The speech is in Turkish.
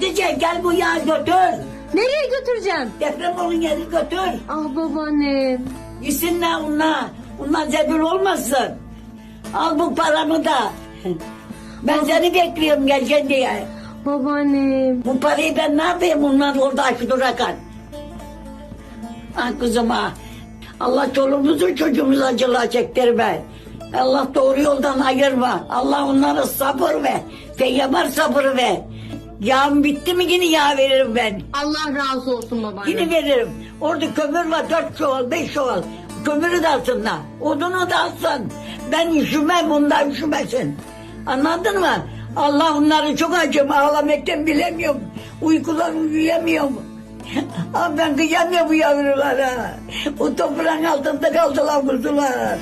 Hatice gel bu yağı götür. Nereye götüreceğim? Deprem olun yeri götür. Ah babaannem. Gitsinler onlar. Onlar zebil olmasın. Al bu paramı da. Ben seni bekliyorum geleceksin diye. Babaannem. Bu parayı ben ne yapayım bunlar orada aşı durakan. Ah kızım ah. Allah çoluğumuzu çocuğumuzu acılığa çektirme. Allah doğru yoldan ayırma. Allah onlara sabır ver. Peygamber sabır ver. Yağım bitti mi yine yağ veririm ben. Allah razı olsun babaannem. Yine veririm. Orada kömür var dört çuval, beş çuval. Kömürü de alsınlar. Odunu da alsın. Ben üşümem, onlar üşümesin. Anladın mı? Allah onları çok acım. Ağlamaktan bilemiyorum. Uykudan uyuyamıyorum. Ah ben kıyamıyorum bu yavrulara. O toprağın altında kaldılar kuzular.